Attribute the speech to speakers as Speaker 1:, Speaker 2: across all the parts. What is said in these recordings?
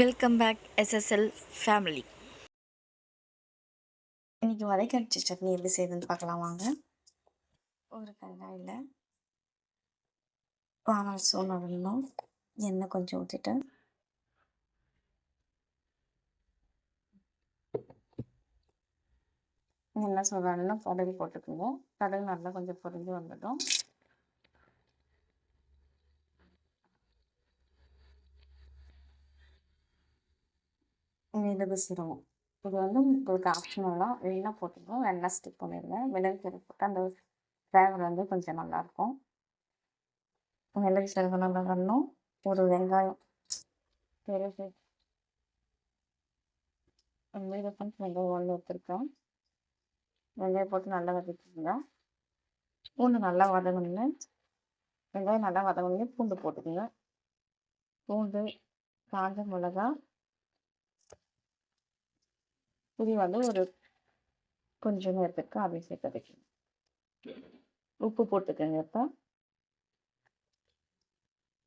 Speaker 1: Welcome back SSL family
Speaker 2: இன்றைக்கி வதக்கரிச்சி சட்னி எப்படி செய்யுதுன்னு பார்க்கலாம் வாங்க. ஒரு கடாயில் வானல் சூழ்நிலும் எண்ணெய் கொஞ்சம் ஊற்றிட்டு எண்ணெய் சொல்கிறாங்கன்னா கடல் போட்டுக்கோங்க. கடல் நல்லா கொஞ்சம் பொரிஞ்சு வந்துடும். மிளகு சீரகம் இது வந்து உங்களுக்கு ஆப்ஷனலாக வேணால் போட்டுக்கோங்க வேணால் ஸ்டிக் பண்ணிடுங்க. மிளகு சீரகம் போட்டு அந்த ஃப்ளேவர் வந்து கொஞ்சம் நல்லாயிருக்கும் மிளகு சீரகம் நல்லா வரணும் ஒரு வெங்காயம். பெரிய மீதம் வெங்காயம் ஒன்று வச்சுருக்கோம் வெங்காயம் போட்டு நல்லா வதக்கிக்கோங்க. பூண்டு நல்லா வதங்கணுங்க வெங்காயம் நல்லா வதங்கணுங்க பூண்டு போட்டுக்கோங்க. பூண்டு காஞ்ச மிளகா புளி வந்து ஒரு கொஞ்ச நேரத்துக்கு அதை வைக்கணும் உப்பு போட்டுக்கோங்க இப்போ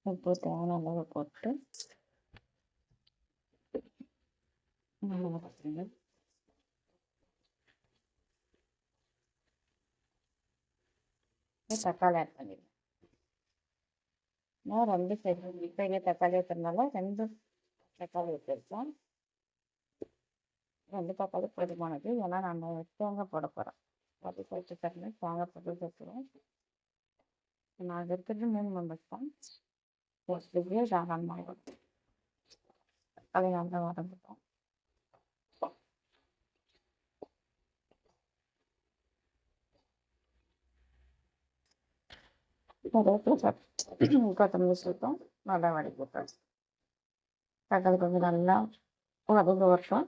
Speaker 2: உப்பு தேவையான அளவு போட்டு. நல்லா பார்த்துங்க தக்காளி ஆட் பண்ணிடுங்க. நான் ரெண்டு சைடு பெரிய தக்காளி ஊற்றுறதுனால ரெண்டு தக்காளி ஊற்றிருக்கேன் ரெண்டு தக்காளி போதுமானது. ஏன்னா நம்ம தேங்காய் போட போகிறோம் அது போட்டு தரணும் தேங்காய் போட்டு சேர்த்துருவோம் நான் இருக்கிறது மூணு மெம்பர்ஸ் தான் போட்டுக்கே தாராளமாக அதை நல்லா வதங்கிட்டோம் கொத்தமல்லி சுத்தம் நல்லா வடி போட்டோம் தக்காளி கொஞ்சம் நல்லா வதங்க வருஷம்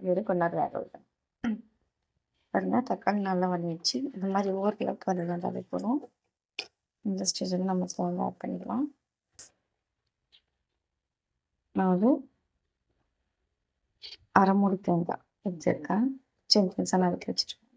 Speaker 2: அது கொஞ்ச நேரம் வேக விட்டேன் பாருங்கள் தக்காளி நல்லா வதங்கிச்சு இந்த மாதிரி ஓரளவுக்கு வதங்கினாலே போதும். இந்த ஸ்டேஜில் நம்ம ஃபோன் ஆட் பண்ணிக்கலாம். நான் வந்து அரை மூடி தேங்காய் வச்சுருக்கேன். சின்ன சின்ன நறுக்கி வச்சுருக்கேன்.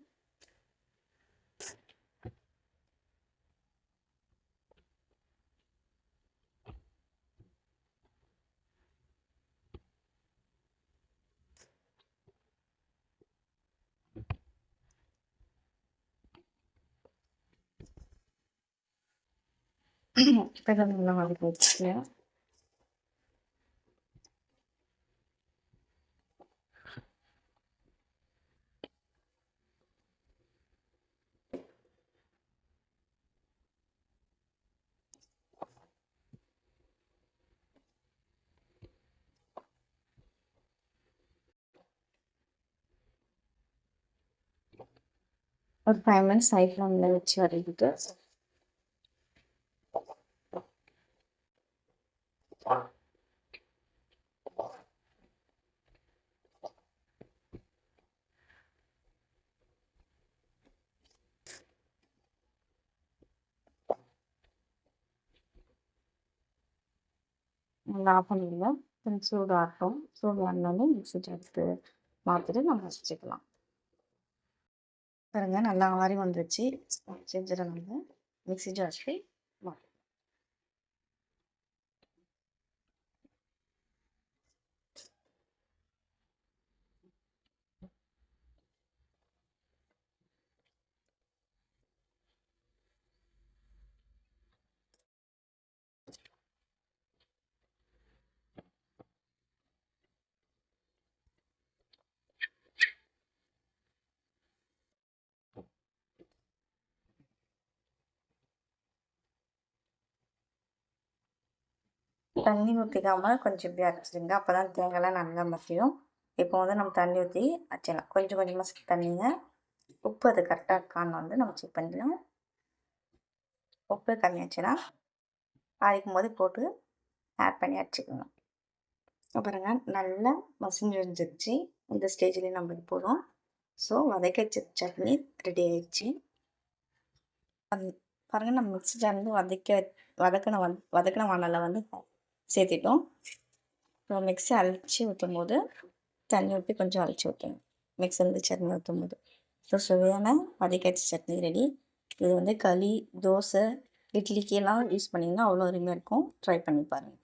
Speaker 2: இப்போதான் நல்லா வதக்கி வச்சுக்கேன் ஒரு ஃபைவ் மினிட்ஸ் ஹை ஃப்ளேமில் வச்சு வதக்கிட்டு நல்லா ஆஃப் பண்ணிடுங்க கொஞ்சம் சூடாகட்டும் ஆட்டும் சூடு மிக்ஸி எடுத்து மாற்றிட்டு நம்ம வச்சுக்கலாம். பாருங்கள் நல்லா ஆறி வந்துருச்சு. செஞ்சிடலாம் நம்ம. மிக்ஸி ஜாஸ்தி தண்ணி ஊற்றிக்காமல் கொஞ்சம் இப்படி அரைச்சிடுங்க. அப்போ தான் தேங்காய்லாம் நல்லா மசியும். இப்போ வந்து நம்ம தண்ணி ஊற்றி வச்சிடலாம் கொஞ்சம் கொஞ்சமாக தண்ணிங்க உப்பு அது கரெக்டாக இருக்கான்னு வந்து நம்ம செக் பண்ணிக்கலாம். உப்பு கம்மியாச்சுன்னா அரைக்கும் போது போட்டு ஆட் பண்ணி அரைச்சிக்கணும் அப்புறங்க நல்லா மசிஞ்சு வந்துருச்சு. இந்த ஸ்டேஜ்லேயும் நம்மளுக்கு போதும் ஸோ வதக்க சட்னி ரெடி ஆயிடுச்சு பாருங்கள் நம்ம மிக்ஸி ஜார்லேருந்து வதக்க வதக்கின வந் வதக்கின வானலில் வந்து சேர்த்திட்டோம். அப்புறம் மிக்ஸி அழைச்சி ஊற்றும் போது தண்ணி ஊற்றி கொஞ்சம் அழைச்சி ஊற்றுங்க மிக்ஸிலேருந்து சட்னி ஊற்றும் போது ஸோ சுவையான வதக்காய்ச்சி சட்னி ரெடி இது வந்து களி தோசை இட்லிக்கெல்லாம் யூஸ் பண்ணிங்கன்னா அவ்வளோ அருமையாக இருக்கும். ட்ரை பண்ணி பாருங்கள்